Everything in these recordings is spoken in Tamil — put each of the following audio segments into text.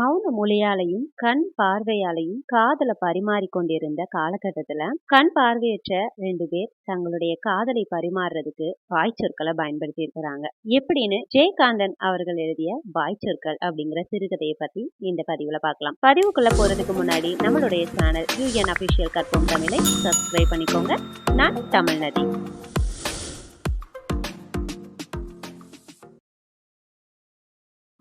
மௌன மொழியாலையும் கண் பார்வையாலையும் காதலை பரிமாறிக்கொண்டிருந்த காலகட்டத்துல கண் பார்வையற்ற ரெண்டு பேர் தங்களுடைய காதலை பரிமாறுறதுக்கு வாய்ச்சொற்களை பயன்படுத்தி இருக்கிறாங்க எப்படின்னு ஜெயகாந்தன் அவர்கள் எழுதிய வாய்ச்சொற்கள் அப்படிங்கிற சிறுகதையை பத்தி இந்த பதிவுல பார்க்கலாம். பதிவுக்குள்ள போறதுக்கு முன்னாடி நம்மளுடைய சேனல் யூஎன் அபிஷியல் கற்போம் தமிழை சப்ஸ்கிரைப் பண்ணிக்கோங்க. நான் தமிழ்நதி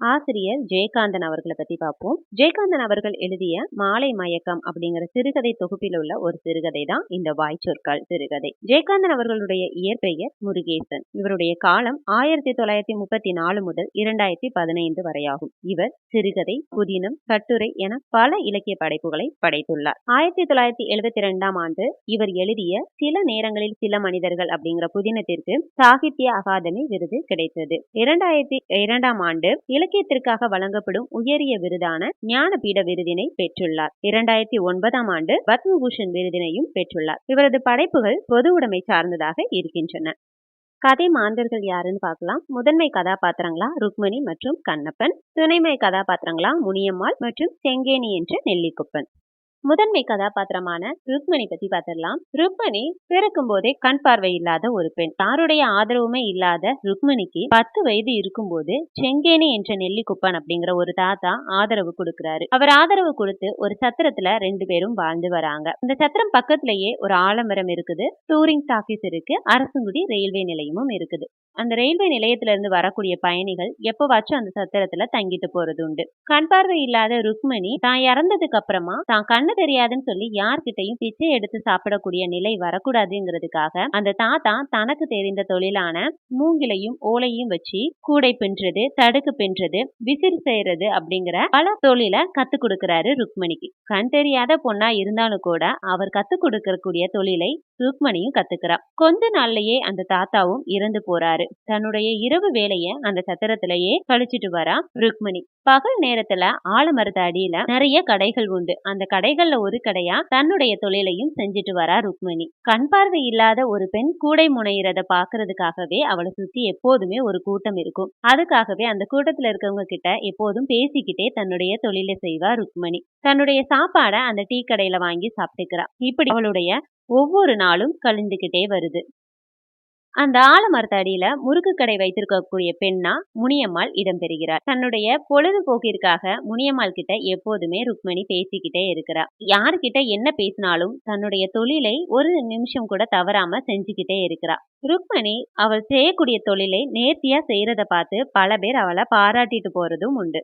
ஆசிரியர் ஜெயகாந்தன் அவர்களை பத்தி பார்ப்போம். ஜெயகாந்தன் அவர்கள் எழுதிய மாலை மயக்கம் அப்படிங்கிற சிறுகதை தொகுப்பில் உள்ள ஒரு சிறுகதை தான் இந்த வாய்ச்சொற்கள் சிறுகதை. ஜெயகாந்தன் அவர்களுடைய இயற்பெயர் முருகேசன். இவருடைய காலம் ஆயிரத்தி தொள்ளாயிரத்தி முப்பத்தி நாலு முதல் இரண்டாயிரத்தி பதினைந்து வரையாகும். இவர் சிறுகதை புதினம் கட்டுரை என பல இலக்கிய படைப்புகளை படைத்துள்ளார். ஆயிரத்தி தொள்ளாயிரத்தி எழுபத்தி ரெண்டாம் ஆண்டு இவர் எழுதிய சில நேரங்களில் சில மனிதர்கள் அப்படிங்கிற புதினத்திற்கு சாகித்ய அகாதமி விருது கிடைத்தது. இரண்டாயிரத்தி இரண்டாம் ஆண்டு இலக்கியத்திற்காக வழங்கப்படும் உயரிய விருதான ஞானபீட விருதினை பெற்றுள்ளார். இரண்டாயிரத்தி ஒன்பதாம் ஆண்டு பத்மபூஷன் விருதினையும் பெற்றுள்ளார். இவரது படைப்புகள் பொது உடைமை சார்ந்ததாக இருக்கின்றன. கதை மாந்தர்கள் யாருன்னு பார்க்கலாம். முதன்மை கதாபாத்திரங்களா ருக்மணி மற்றும் கண்ணப்பன். துணைமை கதாபாத்திரங்களா முனியம்மாள் மற்றும் செங்கேணி என்ற நெல்லிக்குப்பன். முதன்மை கதாபாத்திரமான ருக்மணி பத்தி பார்த்திடலாம். ருக்மணி பிறக்கும் போதே கண் பார்வை இல்லாத ஒரு பெண். யாருடைய ஆதரவுமே இல்லாத ருக்மணிக்கு பத்து வயது இருக்கும்போது செங்கேனி என்ற நெல்லிக்குப்பன் அப்படிங்கிற ஒரு தாத்தா ஆதரவு கொடுக்கிறாரு. அவர் ஆதரவு கொடுத்து ஒரு சத்திரத்துல ரெண்டு பேரும் வாழ்ந்து வராங்க. இந்த சத்திரம் பக்கத்திலேயே ஒரு ஆலமரம் இருக்குது. டூரிங் டாக்கீஸ் இருக்கு. அரசுங்குடி ரயில்வே நிலையமும் இருக்குது. அந்த ரயில்வே நிலையத்துல இருந்து வரக்கூடிய பயணிகள் எப்பவாச்சும் அந்த சத்திரத்துல தங்கிட்டு போறது உண்டு கண் பார்வை இல்லாத ருக்மணி தான் இறந்ததுக்கு அப்புறமா தான் கண்ணு தெரியாதுன்னு சொல்லி யார்கிட்டையும் பிச்சை எடுத்து சாப்பிடக்கூடிய நிலை வரக்கூடாதுங்கிறதுக்காக அந்த தாத்தா தனக்கு தெரிந்த தொழிலான மூங்கிலையும் ஓலையும் வச்சு கூடை பின்றது தடுக்கு பின்றது விசிறி செய்யறது அப்படிங்கிற பல தொழிலை கத்து கொடுக்கிறாரு ருக்மணிக்கு. கண் தெரியாத பொண்ணா இருந்தாலும் கூட அவர் கத்து கொடுக்கக்கூடிய தொழிலை ருக்மணியும் கத்துக்கிறா கொஞ்ச நாள்லயே அந்த தாத்தாவும் இறந்து போறாரு. தன்னுடைய இரவு வேலைய அந்த சத்திரத்திலேயே கழிச்சிட்டு வரா ருக்மணி. பகல் நேரத்துல ஆலமரத்து அடியில நிறைய கடைகள் உண்டு. அந்த கடைகள் கடைகள்ல ஒரு கடையா தன்னுடைய தொழிலையும் செஞ்சுட்டு வரா ருக்மணி. கண் பார்வை இல்லாத ஒரு பெண் கூடை முனையிறத பாக்குறதுக்காகவே அவளை சுத்தி எப்போதுமே ஒரு கூட்டம் இருக்கும். அதுக்காகவே அந்த கூட்டத்துல இருக்கவங்க கிட்ட எப்போதும் பேசிக்கிட்டே தன்னுடைய தொழிலை செய்வா ருக்மணி. தன்னுடைய சாப்பாட அந்த டீ கடையில வாங்கி சாப்பிட்டுக்கிறா. இப்படி அவளுடைய ஒவ்வொரு நாளும் கழிந்துகிட்டே வருது. அந்த ஆலமரத்து அடியில முறுக்கு கடை வைத்திருக்கக்கூடிய பெண்ணா முனியம்மாள் இடம்பெறுகிறார் தன்னுடைய பொழுதுபோக்கிற்காக முனியம்மாள் கிட்ட எப்போதுமே ருக்மணி பேசிக்கிட்டே இருக்கிறார் யாருக்கிட்ட என்ன பேசினாலும் தன்னுடைய தொழிலை ஒரு நிமிஷம் கூட தவறாம செஞ்சுக்கிட்டே இருக்கிறா. ருக்மணி அவள் செய்யக்கூடிய தொழிலை நேர்த்தியா செய்யறத பார்த்து பல பேர் அவளை பாராட்டிட்டு போறதும் உண்டு.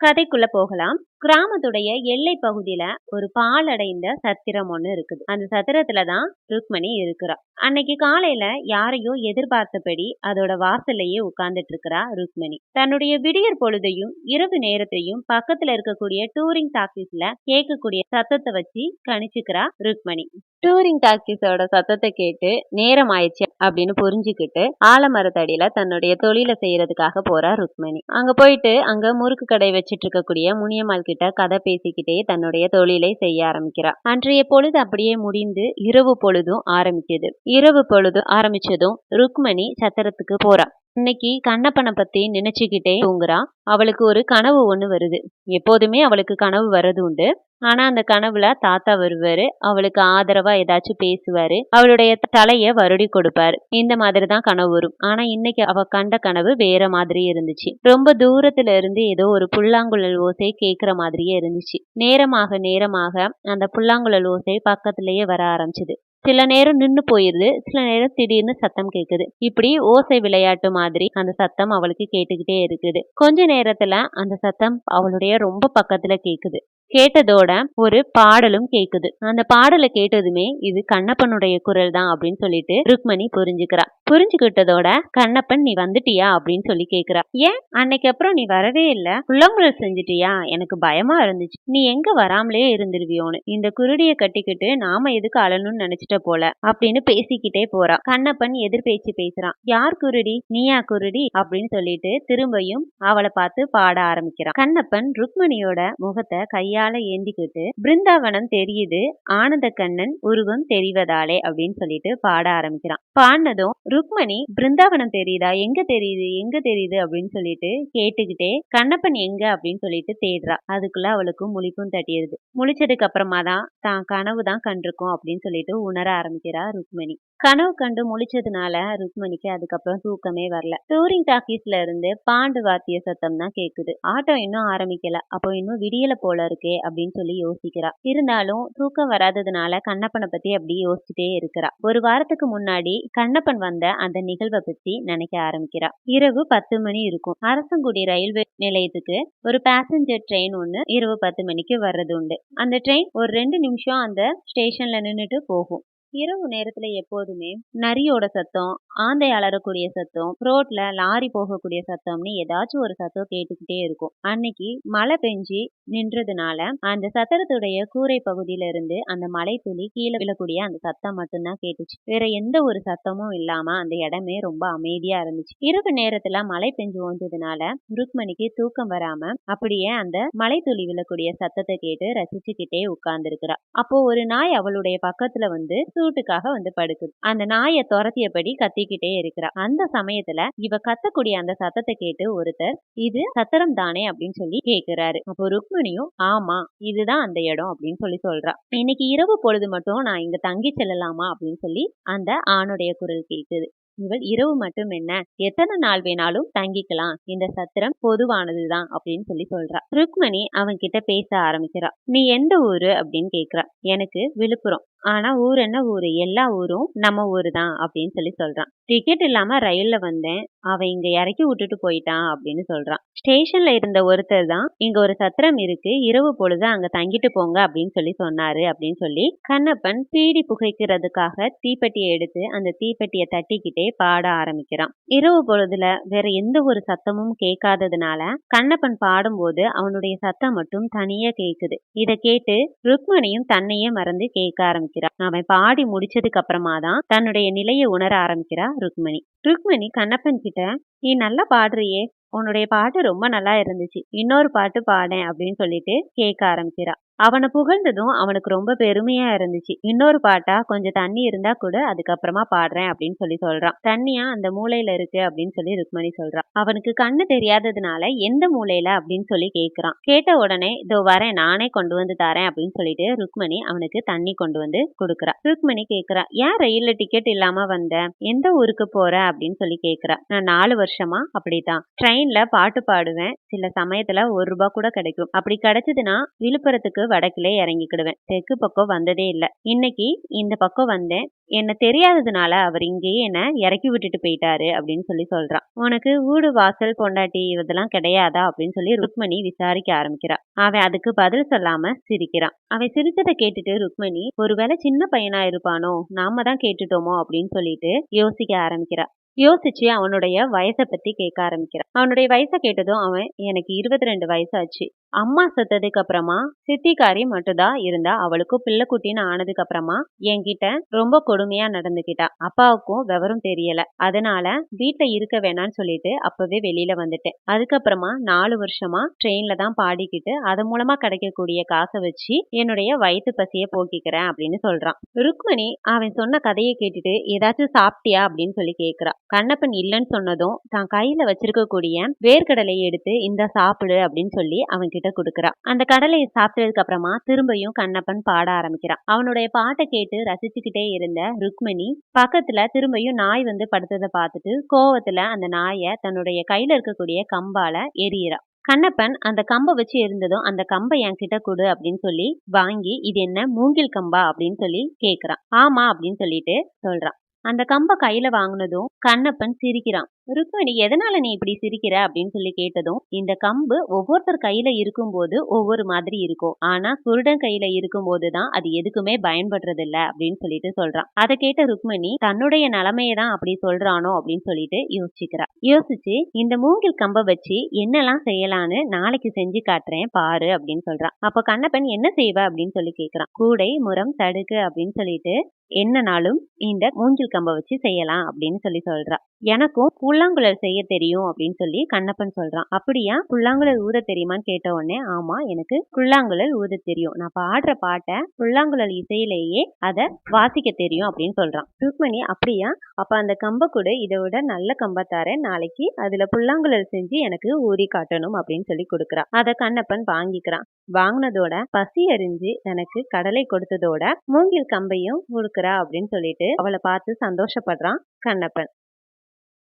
கதைக்குள்ள போகலாம். கிராமத்துடைய எல்லை பகுதியில ஒரு பாலடைந்த சத்திரம் ஒண்ணு இருக்குது. அந்த சத்திரத்துல தான் ருக்மணி இருக்கிறா. அன்னைக்கு காலையில யாரையோ எதிர்பார்த்தபடி அதோட வாசல்லையே உட்கார்ந்துட்டு இருக்கிறா ருக்மணி. தன்னுடைய விடியற் பொழுதையும் இரவு நேரத்தையும் பக்கத்துல இருக்கக்கூடிய டூரிங் டாக்கீஸ்ல கேட்கக்கூடிய சத்தத்தை வச்சு கணிச்சுக்கிறா ருக்மணி. டூரிங் டாக்கீஸோட சத்தத்தை கேட்டு நேரம் ஆயிடுச்சு அப்படின்னு புரிஞ்சுக்கிட்டு ஆலமரத்தடியில தன்னுடைய தொழிலை செய்யறதுக்காக போறா ருக்மணி. அங்க போயிட்டு அங்க முறுக்கு கடை வச்சிட்டு இருக்கக்கூடிய முனியம்மாள் கிட்ட கதை பேசிக்கிட்டே தன்னுடைய தொழிலை செய்ய ஆரம்பிக்கிறா. அன்றைய பொழுது அப்படியே முடிந்து இரவு பொழுதும் ஆரம்பிச்சது இரவு பொழுது ஆரம்பிச்சதும் ருக்மணி சத்திரத்துக்கு போறா. இன்னைக்கு கண்ணப்பனை பத்தி நினைச்சுக்கிட்டே தூங்குறா. அவளுக்கு ஒரு கனவு ஒண்ணு வருது. எப்போதுமே அவளுக்கு கனவு வர்றது உண்டு. ஆனா அந்த கனவுல தாத்தா வருவாரு. அவளுக்கு ஆதரவா ஏதாச்சும் பேசுவாரு. அவளுடைய தலைய வருடி கொடுப்பாரு. இந்த மாதிரி தான் கனவு வரும். ஆனா இன்னைக்கு அவ கண்ட கனவு வேற மாதிரி இருந்துச்சு. ரொம்ப தூரத்துல இருந்து ஏதோ ஒரு புல்லாங்குழல் ஓசை கேக்குற மாதிரியே இருந்துச்சு. நேரமாக நேரமாக அந்த புல்லாங்குழல் ஓசை பக்கத்திலேயே வர ஆரம்பிச்சது. சில நேரம் நின்னு போயிருது சில நேரம் திடீர்னு சத்தம் கேக்குது. இப்படி ஓசை விளையாட்டு மாதிரி அந்த சத்தம் அவளுக்கு கேட்டுக்கிட்டே இருக்குது. கொஞ்ச நேரத்துல அந்த சத்தம் அவளுடைய ரொம்ப பக்கத்துல கேக்குது. கேட்டதோட ஒரு பாடலும் கேக்குது. அந்த பாடலை கேட்டதுமே இது கண்ணப்பனுடைய குரல் தான் அப்படின்னு சொல்லிட்டு ருக்மணி புரிஞ்சுக்கிறா. புரிஞ்சுக்கிட்டதோட கண்ணப்பன் நீ வந்துட்டியா? அப்படின்னு சொல்லி கேக்குறா. ஏன்? அன்னைக்கு அப்புறம் நீ வரவே இல்ல. புள்ளங்குழல் செஞ்சுட்டியா? எனக்கு பயமா இருந்துச்சு. நீ எங்க வராமலே இருந்துருவியோன்னு. இந்த குருடிய கட்டிக்கிட்டு நாம எதுக்கு அழணும்னு நினைச்சிட்ட போல அப்படின்னு பேசிக்கிட்டே போறா. கண்ணப்பன் எதிர் பேச்சு பேசுறான் யார் குருடி? நீயா குருடி? அப்படின்னு சொல்லிட்டு திரும்பியும் அவளை பார்த்து பாட ஆரம்பிக்கிறான் கண்ணப்பன் ருக்மணியோட முகத்தை கையால ஏந்திக்கிட்டு பிருந்தாவனம் தெரியுது. ஆனந்த கண்ணன் உருவம் தெரிவதாலே அப்படின்னு சொல்லிட்டு பாட ஆரம்பிக்கிறான் பாடினதும் ருக்மணி பிருந்தாவனம் தெரியுதா? எங்க தெரியுது? எங்க தெரியுது? அப்படின்னு சொல்லிட்டு கேட்டுக்கிட்டே கண்ணப்பன் எங்க? அப்படின்னு சொல்லிட்டு தேடுறா. அதுக்குள்ள அவளுக்கு முழிப்பும் தட்டிடுது. முழிச்சதுக்கு அப்புறமா தான் தான் கனவு தான் கண்டிருக்கோம் அப்படின்னு சொல்லிட்டு உணர ஆரம்பிக்கிறா ருக்மணி. கனவு கண்டு முழிச்சதுனால ருக்மணிக்கு அதுக்கப்புறம் தூக்கமே வரல. டூரிங் டாக்கீஸ்ல இருந்து பாண்டு வாத்திய சத்தம் தான் கேக்குது. ஆட்டோ இன்னும் ஆரம்பிக்கல. அப்போ இன்னும் விடியல போல இருக்கே அப்படின்னு சொல்லி யோசிக்கிறா. இருந்தாலும் தூக்கம் வராததுனால கண்ணப்பனை பத்தி அப்படி யோசிச்சுட்டே இருக்கிறா. ஒரு வாரத்துக்கு முன்னாடி கண்ணப்பன் வந்த அந்த நிகழ்வை பத்தி நினைக்க ஆரம்பிக்கிறா. இரவு பத்து மணி இருக்கும். அரசங்குடி ரயில்வே நிலையத்துக்கு ஒரு பேசஞ்சர் ட்ரெயின் ஒண்ணு இரவு பத்து மணிக்கு வர்றது உண்டு. அந்த ட்ரெயின் ஒரு ரெண்டு நிமிஷம் அந்த ஸ்டேஷன்ல நின்றுட்டு போகும். இரவு நேரத்துல எப்போதுமே நரியோட சத்தம் ஆந்தை அலறக்கூடிய சத்தம் ரோட்ல லாரி போகக்கூடிய சத்தம்னு ஏதாச்சும் ஒரு சத்தம் கேட்டுக்கிட்டே இருக்கும். அன்னைக்கு மழை பெஞ்சு நின்றதுனால அந்த சத்திரத்துடைய கூரை பகுதியில இருந்து அந்த மலை துளி கீழே விழக்கூடிய அந்த சத்தம் மட்டும்தான் கேட்டுச்சு. வேற எந்த ஒரு சத்தமும் இல்லாம அந்த இடமே ரொம்ப அமைதியா இருந்துச்சு. இரவு நேரத்துல மழை பெஞ்சு ஓஞ்சதுனால ருக்மணிக்கு தூக்கம் வராம அப்படியே அந்த மலை துளி விழக்கூடிய சத்தத்தை கேட்டு ரசிச்சுக்கிட்டே உட்கார்ந்து இருக்கிறா அப்போ ஒரு நாய் அவளுடைய பக்கத்துல வந்து சூட்டுக்காக வந்து படுக்குது. அந்த நாயை துரத்தியபடி கத்திக்கிட்டே இருக்கிறா. அந்த சமயத்துல இவ கத்தக்கூடிய அந்த சத்தத்தை கேட்டு ஒருத்தர் இது சத்திரம் தானே? அப்படின்னு சொல்லி கேக்குறாரு. அப்போ ருக்மணியும் ஆமா இதுதான் அந்த இடம் அப்படின்னு சொல்லி சொல்றா. இன்னைக்கு இரவு பொழுது மட்டும் நான் இங்க தங்கி செல்லலாமா? அப்படின்னு சொல்லி அந்த ஆணுடைய குரல் கேட்குது இவள் இரவு மட்டும் என்ன? எத்தனை நாள் வேணாலும் தங்கிக்கலாம். இந்த சத்திரம் பொதுவானதுதான் அப்படின்னு சொல்லி சொல்றா. ருக்மணி அவன் கிட்ட பேச ஆரம்பிக்கிறா. நீ எந்த ஊரு? அப்படின்னு கேக்குறா. எனக்கு விழுப்புரம். ஆனா ஊர் என்ன ஊரு? எல்லா ஊரும் நம்ம ஊரு தான் அப்படின்னு சொல்லி சொல்றான். டிக்கெட் இல்லாம ரயில்ல வந்தேன். அவன் இங்க இறக்கி விட்டுட்டு போயிட்டான் அப்படின்னு சொல்றான். ஸ்டேஷன்ல இருந்த ஒருத்தர் தான் இங்க ஒரு சத்திரம் இருக்கு. இரவு பொழுது அங்க தங்கிட்டு போங்க அப்படின்னு சொல்லி சொன்னாரு அப்படின்னு சொல்லி கண்ணப்பன் பீடி புகைக்கிறதுக்காக தீப்பெட்டியை எடுத்து அந்த தீப்பெட்டியை தட்டிக்கிட்டே பாட ஆரம்பிக்கிறான். இரவு பொழுதுல வேற எந்த ஒரு சத்தமும் கேட்காததுனால கண்ணப்பன் பாடும்போது அவனுடைய சத்தம் மட்டும் தனியா கேக்குது. இதை கேட்டு ருக்மணியும் தன்னையே மறந்து கேட்க ஆரம்பிக்கிறான் அவன் பாடி முடிச்சதுக்கு அப்புறமா தான் தன்னுடைய நிலையை உணர ஆரம்பிக்கிறா ருக்மணி. ருக்மணி கண்ணப்பன் கிட்ட நீ நல்லா பாடுறியே. உன்னுடைய பாட்டு ரொம்ப நல்லா இருந்துச்சு. இன்னொரு பாட்டு பாடேன் அப்படின்னு சொல்லிட்டு கேட்க ஆரம்பிக்கிறா. அவனை புகழ்ந்ததும் அவனுக்கு ரொம்ப பெருமையா இருந்துச்சு. இன்னொரு பாட்டா கொஞ்சம் தண்ணி இருந்தா கூட அதுக்கப்புறமா பாடுறேன் அப்படின்னு சொல்லி சொல்றான். தண்ணியா அந்த மூலையில இருக்கு அப்படின்னு சொல்லி ருக்மணி சொல்றான். அவனுக்கு கண்ணு தெரியாததுனால எந்த மூலையில? அப்படின்னு சொல்லி கேக்குறான். கேட்ட உடனே இதோ வரேன் நானே கொண்டு வந்து தரேன் அப்படின்னு சொல்லிட்டு ருக்மணி அவனுக்கு தண்ணி கொண்டு வந்து கொடுக்குறா ருக்மணி கேக்குறா ஏன் ரயில்ல டிக்கெட் இல்லாம வந்த? எந்த ஊருக்கு போற? அப்படின்னு சொல்லி கேக்குறா. நான் நாலு வருஷமா அப்படித்தான். ட்ரெயின்ல பாட்டு பாடுவேன். சில சமயத்துல ஒரு ரூபாய் கூட கிடைக்கும். அப்படி கிடைச்சதுன்னா விழுப்புரத்துக்கு வடக்குலே இறங்கிக்கிடுவேன். தெற்கு பக்கம் வந்ததே இல்லை. இன்னைக்கு இந்த பக்கம் வந்தேன். என்ன தெரியாததுனால அவர் இங்கேயே என்ன இறக்கி விட்டுட்டு போயிட்டாரு அப்படின்னு சொல்லி சொல்றான். உனக்கு வீடு வாசல் பொண்டாட்டி இதெல்லாம் கிடையாதா அப்படின்னு சொல்லி ருக்மணி விசாரிக்க ஆரம்பிக்கிறா. அவன் அதுக்கு பதில் சொல்லாம சிரிக்கிறான். அவன் சிரிச்சதை கேட்டுட்டு ருக்மணி ஒருவேளை சின்ன பையனா இருப்பானோ? நாம தான் கேட்டுட்டோமோ? அப்படின்னு சொல்லிட்டு யோசிக்க ஆரம்பிக்கிறா. யோசிச்சு அவனுடைய வயசை பத்தி கேட்க ஆரம்பிக்கிறான் அவனுடைய வயசை கேட்டதும் அவன் எனக்கு இருபத்தி ரெண்டு வயசாச்சு. அம்மா செத்ததுக்கு அப்புறமா சித்திக்காரி மட்டும்தான் இருந்தா அவளுக்கும் பிள்ளை குட்டின்னு ஆனதுக்கு அப்புறமா என்கிட்ட ரொம்ப கொடுமையா நடந்துகிட்டா. அப்பாவுக்கும் விவரம் தெரியல. அதனால வீட்டுல இருக்க வேணாம்னு சொல்லிட்டு அப்பவே வெளியில வந்துட்டேன். அதுக்கப்புறமா நாலு வருஷமா ட்ரெயின்ல தான் பாடிக்கிட்டு அது மூலமா கிடைக்கக்கூடிய காசை வச்சு என்னுடைய வயிற்று பசிய போக்கிக்கிறேன் அப்படின்னு சொல்றான். ருக்மணி அவன் சொன்ன கதையை கேட்டுட்டு ஏதாச்சும் சாப்பிட்டியா அப்படின்னு சொல்லி கேக்குறா. கண்ணப்பன் இல்லைன்னு சொன்னதும் தான் கையில வச்சிருக்கக்கூடிய வேர்க்கடலையை எடுத்து இந்த சாப்பிடு அப்படின்னு சொல்லி அவன் கிட்ட கொடுக்கறான் அந்த கடலையை சாப்பிட்டதுக்கு அப்புறமா திரும்பியும் கண்ணப்பன் பாட ஆரம்பிக்கிறான் அவனுடைய பாட்டை கேட்டு ரசிச்சுக்கிட்டே இருந்த ருக்மணி பக்கத்துல திரும்பியும் நாய் வந்து படுத்ததை பார்த்துட்டு கோவத்துல அந்த நாயை தன்னுடைய கையில இருக்கக்கூடிய கம்பால எரியறா கண்ணப்பன் அந்த கம்பை வச்சு இருந்ததும் அந்த கம்பை என்கிட்ட கொடு அப்படின்னு சொல்லி வாங்கி இது என்ன மூங்கில் கம்பா? அப்படின்னு சொல்லி கேக்குறான். ஆமா அப்படின்னு சொல்லிட்டு சொல்றான். அந்த கம்பை கையில வாங்கினதும் கண்ணப்பன் சிரிக்கிறான். ருக்மணி எதனால நீ இப்படி சிரிக்கிற? அப்படின்னு சொல்லி கேட்டதும் இந்த கம்பு ஒவ்வொருத்தர் கையில இருக்கும்போது ஒவ்வொரு மாதிரி இருக்கும். ஆனா குருடன் கையில இருக்கும் போதுதான் அது எதுக்குமே பயன்படுறது இல்ல அப்படின்னு சொல்லிட்டு சொல்றான். அதை கேட்ட ருக்மணி தன்னுடைய நிலைமையை தான் அப்படி சொல்றானோ? அப்படின்னு சொல்லிட்டு யோசிச்சுக்கிறா. யோசிச்சு இந்த மூங்கில் கம்பை வச்சு என்னெல்லாம் செய்யலான்னு நாளைக்கு செஞ்சு காட்டுறேன் பாரு. அப்படின்னு சொல்றான். அப்ப கண்ணப்பன் என்ன செய்வ? அப்படின்னு சொல்லி கேக்குறான். கூடை முரம் தடுக்கு அப்படின்னு சொல்லிட்டு என்னனாலும் இந்த மூங்கில் கம்பை வச்சு செய்யலாம் அப்படின்னு சொல்லி சொல்றா. எனக்கும் புல்லாங்குழல் செய்ய தெரியும் அப்படின்னு சொல்லி கண்ணப்பன் சொல்றான். அப்படியா? புல்லாங்குழல் ஊத தெரியுமான்னு கேட்ட உடனே ஆமா எனக்கு புல்லாங்குழல் ஊத தெரியும். நான் பாடுற பாட்டை புல்லாங்குழல் இசையிலேயே அதை வாசிக்க தெரியும் அப்படின்னு சொல்றான். ருக்மணி அப்படியா? அப்ப அந்த கம்ப கூட இதை விட நல்ல கம்பா நாளைக்கு அதுல புல்லாங்குழல் செஞ்சு எனக்கு ஊறி காட்டணும் அப்படின்னு சொல்லி கொடுக்குறா. அதை கண்ணப்பன் வாங்கிக்கிறான். வாங்கினதோட பசி அறிஞ்சு எனக்கு கடலை கொடுத்ததோட மூங்கில் கம்பையும் கொடுக்குறா அப்படின்னு சொல்லிட்டு அவளை பார்த்து சந்தோஷப்படுறான் கண்ணப்பன்.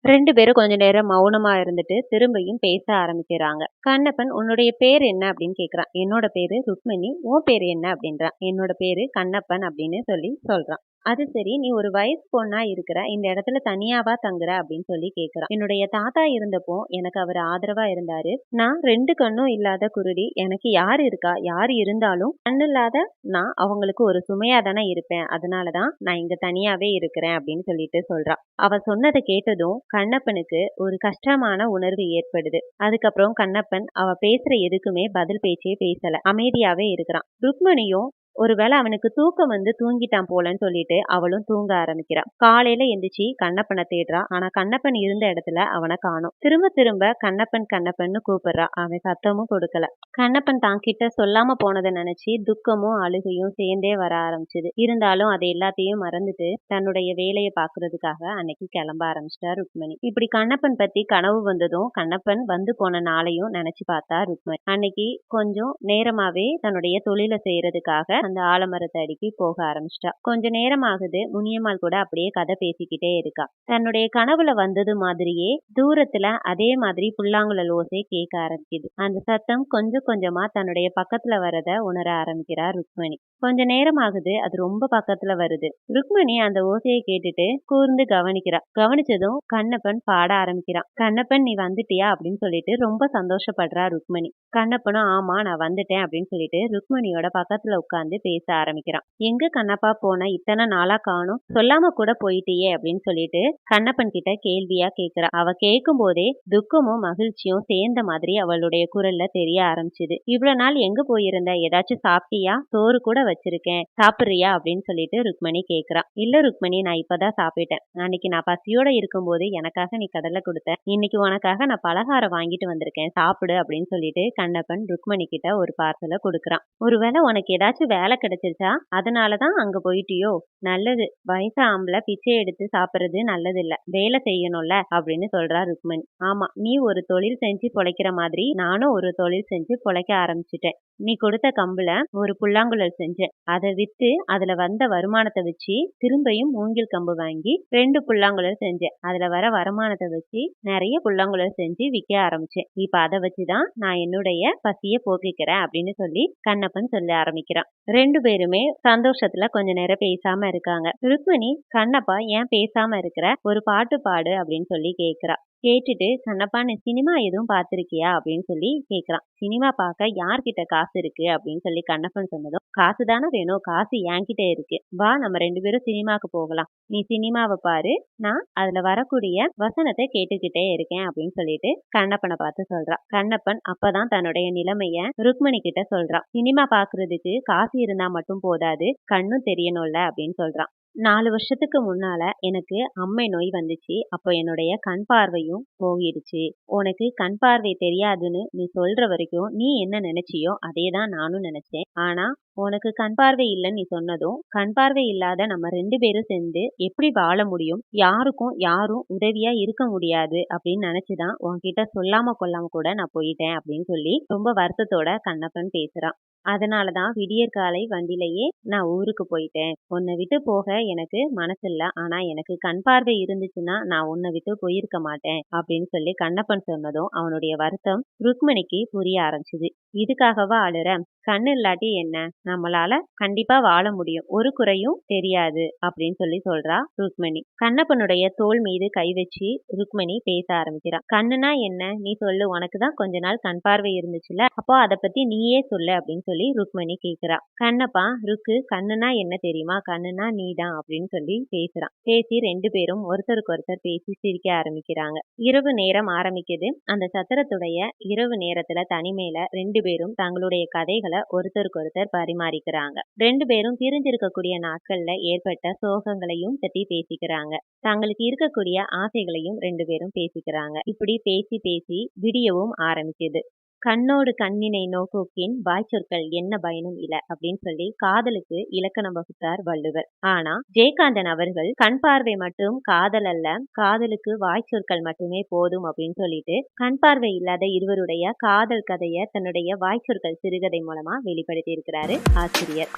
ரெண்டு பேரும் கொஞ்ச நேரம் மௌனமா இருந்துட்டு திரும்பியும் பேச ஆரம்பிக்கிறாங்க. கண்ணப்பன் உன்னுடைய பேர் என்ன? அப்படின்னு கேக்குறான். என்னோட பேரு ருக்மிணி. உன் பேர் என்ன? அப்படின்றான். என்னோட பேரு கண்ணப்பன் அப்படின்னு சொல்லி சொல்றான். அது சரி நீ ஒரு வயசு பொண்ணா இருக்கிற இந்த இடத்துல தனியாவா தங்குற அப்படின்னு சொல்லி கேக்குறான் என்னுடைய தாத்தா இருந்தப்போ எனக்கு அவர் ஆதரவா இருந்தாரு. நான் ரெண்டு கண்ணும் இல்லாத குருடி எனக்கு யார் இருக்கா யார் இருந்தாலும் கண்ணு இல்லாத நான் அவங்களுக்கு ஒரு சுமையா தானே இருப்பேன். அதனாலதான் நான் இங்க தனியாவே இருக்கிறேன் அப்படின்னு சொல்லிட்டு சொல்றா. அவ சொன்னதை கேட்டதும் கண்ணப்பனுக்கு ஒரு கஷ்டமான உணர்வு ஏற்படுது. அதுக்கப்புறம் கண்ணப்பன் அவ பேசுற எதுக்குமே பதில் பேச்சே பேசல. அமைதியாவே இருக்கிறான். ருக்மணியும் ஒருவேளை அவனுக்கு தூக்கம் வந்து தூங்கிட்டான் போலன்னு சொல்லிட்டு அவளும் தூங்க ஆரம்பிக்கிறான். காலையில எந்திரிச்சு கண்ணப்பனை தேடுறா. ஆனா கண்ணப்பன் இருந்த இடத்துல அவனை காணும். திரும்ப திரும்ப கண்ணப்பன் கண்ணப்பன்னு கூப்பிடுறா. அவன் சத்தமும் கொடுக்கல. கண்ணப்பன் தான் கிட்ட சொல்லாம போனதை நினைச்சு துக்கமும் அழுகையும் சேர்ந்தே வர ஆரம்பிச்சது. இருந்தாலும் அதை எல்லாத்தையும் மறந்துட்டு தன்னுடைய வேலையை பாக்குறதுக்காக அன்னைக்கு கிளம்ப ஆரம்பிச்சிட்டா ருக்மணி. இப்படி கண்ணப்பன் பத்தி கனவு வந்ததும் கண்ணப்பன் வந்து போன நாளையும் நினைச்சு பார்த்தா ருக்மணி. அன்னைக்கு கொஞ்சம் நேரமாவே தன்னுடைய தொழிலை செய்யறதுக்காக அந்த ஆலமரத்தை அடிக்கி போக ஆரம்பிச்சிட்டா. கொஞ்ச நேரம் ஆகுது முனியம்மாள் கூட அப்படியே கதை பேசிக்கிட்டே இருக்கா. தன்னுடைய கனவுல வந்தது மாதிரியே தூரத்துல அதே மாதிரி புல்லாங்குழல் ஓசை கேட்க ஆரம்பிக்குது. அந்த சத்தம் கொஞ்சம் கொஞ்சமா தன்னுடைய பக்கத்துல வரத உணர ஆரம்பிக்கிறார் ருக்மணி. கொஞ்ச நேரம் ஆகுது அது ரொம்ப பக்கத்துல வருது. ருக்மணி அந்த ஓசையை கேட்டுட்டு கூர்ந்து கவனிக்கிறா. கவனிச்சதும் கண்ணப்பன் பாட ஆரம்பிக்கிறான் கண்ணப்பன் நீ வந்துட்டியா? அப்படின்னு சொல்லிட்டு ரொம்ப சந்தோஷப்படுறா ருக்மணி. கண்ணப்பனும் ஆமா நான் வந்துட்டேன் அப்படின்னு சொல்லிட்டு ருக்மணியோட பக்கத்துல உட்காந்து பேச ஆரம்பிக்கிறான். எங்க கண்ணப்பா போன இத்தனை நாளா காணும். சொல்லாம கூட போயிட்டியே அப்படின்னு சொல்லிட்டு கண்ணப்பன் கிட்ட கேள்வியா கேக்குறா. அவ கேட்கும் போதே துக்கமும் மகிழ்ச்சியும் சேர்ந்த மாதிரி அவளுடைய குரல்ல தெரிய ஆரம்பிச்சுது. இவ்வளவு நாள் எங்க போயிருந்த? ஏதாச்சும் சாப்பிட்டியா? சோறு கூட வச்சிருக்கேன். சாப்பிடுறியா? அப்படின்னு சொல்லிட்டு ருக்மணி கேக்குறா. இல்ல ருக்மணி நான் இப்பதான் சாப்பிட்டேன். அன்னைக்கு நான் பசியோட இருக்கும்போது எனக்காக நீ கடலை கொடுத்த. இன்னைக்கு உனக்காக நான் பலகாரம் வாங்கிட்டு வந்திருக்கேன். சாப்பிடு அப்படின்னு சொல்லிட்டு கண்ணப்பன் ருக்மணி கிட்ட ஒரு பார்சலை கொடுக்குறான். ஒருவேளை உனக்கு ஏதாச்சும் வேலை கிடைச்சிருச்சா? அதனாலதான் அங்க போயிட்டியோ? நல்லது. வயசு ஆம்பளை பிச்சை எடுத்து சாப்பிடுறது நல்லது இல்ல வேலை செய்யணும்ல? அப்படின்னு சொல்றா ருக்மணி. ஆமா நீ ஒரு தொழில் செஞ்சு பொழைக்கிற மாதிரி நானும் ஒரு தொழில் செஞ்சு பொழைக்க ஆரம்பிச்சிட்டேன். நீ கொடுத்த கம்புல ஒரு புல்லாங்குழல் செஞ்சேன் அதை வித்து அதுல வந்த வருமானத்தை வச்சு திரும்பியும் மூங்கில் கம்பு வாங்கி ரெண்டு புல்லாங்குழல் செஞ்சேன். அதுல வர வருமானத்தை வச்சு நிறைய புல்லாங்குழல் செஞ்சு விற்க ஆரம்பிச்சேன். இப்ப அதை வச்சுதான் நான் என்னுடைய பசிய போக்கிக்கிறேன் அப்படின்னு சொல்லி கண்ணப்பன் சொல்ல ஆரம்பிக்கிறான். ரெண்டு பேருமே சந்தோஷத்துல கொஞ்ச நேரம் பேசாம இருக்காங்க. ருக்மணி கண்ணப்பா ஏன் பேசாம இருக்கிற? ஒரு பாட்டு பாடு அப்படின்னு சொல்லி கேக்குறா. கேட்டுட்டு கண்ணப்பா நீ சினிமா எதுவும் பார்த்துருக்கியா? அப்படின்னு சொல்லி கேட்குறான். சினிமா பார்க்க யார்கிட்ட காசு இருக்கு? அப்படின்னு சொல்லி கண்ணப்பன் சொன்னதும் காசு தானே வேணும். காசு என்கிட்ட இருக்கு. வா நம்ம ரெண்டு பேரும் சினிமாக்கு போகலாம். நீ சினிமாவை பாரு. நான் அதுல வரக்கூடிய வசனத்தை கேட்டுக்கிட்டே இருக்கேன். அப்படின்னு சொல்லிட்டு கண்ணப்பனை பார்த்து சொல்றான். கண்ணப்பன் அப்பதான் தன்னுடைய நிலைமைய ருக்மணி கிட்ட சொல்றான். சினிமா பாக்குறதுக்கு காசு இருந்தா மட்டும் போதாது. கண்ணும் தெரியணும்ல? அப்படின்னு சொல்றான். நாலு வருஷத்துக்கு முன்னால எனக்கு அம்மை நோய் வந்துச்சு. அப்போ என்னுடைய கண் பார்வையும் போயிடுச்சு உனக்கு கண் பார்வை தெரியாதுன்னு நீ சொல்ற வரைக்கும் நீ என்ன நினைச்சியோ அதே தான் நானும் நினைச்சேன். ஆனா உனக்கு கண் பார்வை இல்லைன்னு நீ சொன்னதும் கண் பார்வை இல்லாத நம்ம ரெண்டு பேரும் சேர்ந்து எப்படி வாழ முடியும்? யாருக்கும் யாரும் உதவியா இருக்க முடியாது அப்படின்னு நினைச்சுதான் உன்கிட்ட சொல்லாம கொல்லாம கூட நான் போயிட்டேன் அப்படின்னு சொல்லி ரொம்ப வருத்தத்தோட கண்ணப்பன் பேசுறான். அதனாலதான் விடியற் காலை வண்டியிலேயே நான் ஊருக்கு போயிட்டேன். உன்னை விட்டு போக எனக்கு மனசில்ல. ஆனா எனக்கு கண் பார்வை இருந்துச்சுன்னா நான் உன்னை விட்டு போயிருக்க மாட்டேன் அப்படின்னு சொல்லி கண்ணப்பன் சொன்னதும் அவனுடைய வருத்தம் ருக்மணிக்கு புரிய ஆரம்பிச்சுது. இதுக்காகவா அழுற? கண்ணு இல்லாட்டி என்ன? நம்மளால கண்டிப்பா வாழ முடியும். ஒரு குறையும் தெரியாது அப்படின்னு சொல்லி சொல்றா ருக்மணி. கண்ணப்பனுடைய தோல் மீது கை வச்சு ருக்மணி பேச ஆரம்பிக்கிறா. கண்ணுனா என்ன? நீ சொல்லு உனக்கு தான் கொஞ்ச நாள் கண் பார்வை இருந்துச்சுல அப்போ அதை பத்தி நீயே சொல்லு அப்படின்னு சொல்லி ருக்மணி கேக்குறா. கண்ணப்பா ருக்கு கண்ணுனா என்ன தெரியுமா? கண்ணுனா நீதான் அப்படின்னு சொல்லி பேசுறான் பேசி ரெண்டு பேரும் ஒருத்தருக்கு ஒருத்தர் பேசி சிரிக்க ஆரம்பிக்கிறாங்க. இரவு நேரம் ஆரம்பிக்குது. அந்த சத்திரத்துடைய இரவு நேரத்துல தனிமையில ரெண்டு பேரும் தங்களுடைய கதைகளை ஒருத்தருக்கு ஒருத்தர் பரிமாறிக்கிறாங்க. ரெண்டு பேரும் பிரிஞ்சிருக்கக்கூடிய நாட்கள்ல ஏற்பட்ட சோகங்களையும் பத்தி பேசிக்கிறாங்க. தங்களுக்கு இருக்கக்கூடிய ஆசைகளையும் ரெண்டு பேரும் பேசிக்கிறாங்க. இப்படி பேசி பேசி விடியவும் ஆரம்பிச்சது. கண்ணோடு கண்ணினை நோக்கோக்கின் வாய்ச்சொற்கள் என்ன பயனும் இல்ல அப்படின்னு சொல்லி காதலுக்கு இலக்கணம் வகுத்தார் வள்ளுவர். ஆனா ஜெயகாந்தன் அவர்கள் கண் பார்வை மட்டும் காதல் அல்ல காதலுக்கு வாய்ச்சொற்கள் மட்டுமே போதும் அப்படின்னு சொல்லிட்டு கண் பார்வை இல்லாத இருவருடைய காதல் கதையை தன்னுடைய வாய்ச்சொற்கள் சிறுகதை மூலமா வெளிப்படுத்தி இருக்கிறாரு ஆசிரியர்.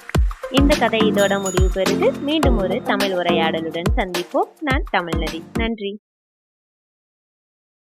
இந்த கதை இதோட முடிவு பெறுது. மீண்டும் ஒரு தமிழ் உரையாடலுடன் சந்திப்போம். நான் தமிழ்நதி நன்றி.